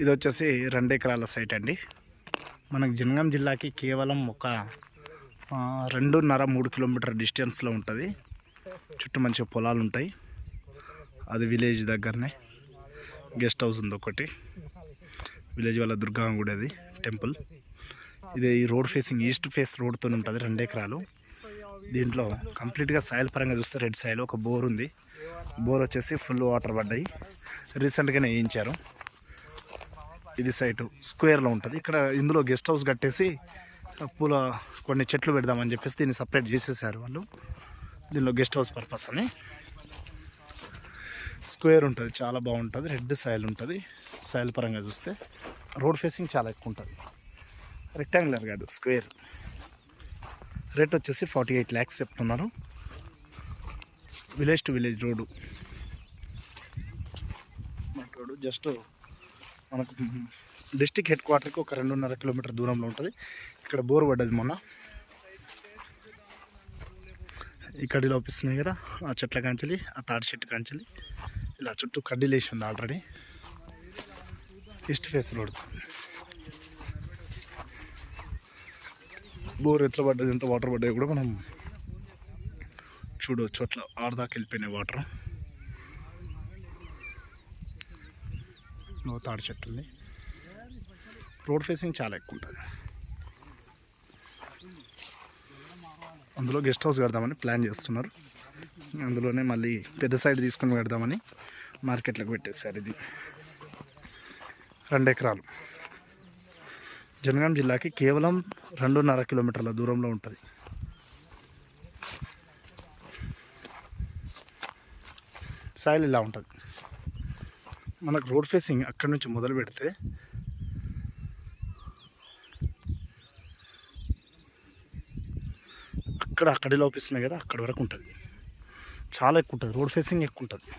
ఇది వచ్చేసి రెండు ఎకరాల సైట్ అండి. మనకు జనగాం జిల్లాకి కేవలం ఒక రెండున్నర మూడు కిలోమీటర్ డిస్టెన్స్లో ఉంటుంది. చుట్టూ మంచిగా పొలాలు ఉంటాయి. అది విలేజ్ దగ్గరనే. గెస్ట్ హౌస్ ఉంది ఒకటి. విలేజ్ వాళ్ళ దుర్గా గుడి అది టెంపుల్. ఇది ఈ రోడ్ ఫేసింగ్ ఈస్ట్ ఫేస్ రోడ్తో ఉంటుంది రెండు ఎకరాలు దీంట్లో కంప్లీట్గా సాయిల్ పరంగా చూస్తే రెడ్ సాయిల్ ఒక బోర్ ఉంది. బోర్ వచ్చేసి ఫుల్ వాటర్ పడ్డాయి. రీసెంట్గానే వేయించారు. ఇది సైటు స్క్వేర్లో ఉంటుంది. ఇక్కడ ఇందులో గెస్ట్ హౌస్ కట్టేసి పూల కొన్ని చెట్లు పెడదామని చెప్పేసి దీన్ని సపరేట్ చేసేసారు వాళ్ళు. దీనిలో గెస్ట్ హౌస్ పర్పస్ అని. స్క్వేర్ ఉంటుంది చాలా బాగుంటుంది. రెడ్ సాయిల్ ఉంటుంది. సాయిల్ పరంగా చూస్తే రోడ్ ఫేసింగ్ చాలా ఎక్కువ ఉంటుంది. రెక్టాంగులర్ కాదు స్క్వేర్. రేట్ వచ్చేసి ఫార్టీ ఎయిట్ ల్యాక్స్ చెప్తున్నారు. Village to village road. మన రోడ్డు జస్ట్ మనకు డిస్టిక్ హెడ్ క్వార్టర్కి ఒక రెండున్నర కిలోమీటర్ దూరంలో ఉంటుంది. ఇక్కడ బోర్ పడ్డది మొన్న. ఈ కడ్డీలు అవుపిస్తున్నాయి కదా ఆ చెట్ల కాంచలి ఆ తాటి చెట్టు కాంచలి. ఇలా చుట్టూ కడ్డీలు వేసి ఉంది already. East face road. Bore ఎట్లా పడ్డది ఎంత వాటర్ పడ్డాయి కూడా మనం చూడవచ్చు అట్లా ఆడదాకా వెళ్ళిపోయినాయి వాటర్. లో తాడి చెట్టు ఉంది. రోడ్ ఫేసింగ్ చాలా ఎక్కువ ఉంటుంది. అందులో గెస్ట్ హౌస్ కడదామని ప్లాన్ చేస్తున్నారు. అందులోనే మళ్ళీ పెద్ద సైడ్ తీసుకొని పెడదామని మార్కెట్లోకి పెట్టేశారు ఇది. రెండు ఎకరాలు. జనగాం జిల్లాకి కేవలం రెండున్నర కిలోమీటర్ల దూరంలో ఉంటుంది. సాయిల్ ఇలా ఉంటుంది. మనకు రోడ్ ఫేసింగ్ అక్కడి నుంచి మొదలు పెడితే అక్కడ అక్కడే లోపిస్తున్నాయి కదా అక్కడ వరకు ఉంటుంది. చాలా ఎక్కువ ఉంటుంది. రోడ్ ఫేసింగ్ ఎక్కువ ఉంటుంది.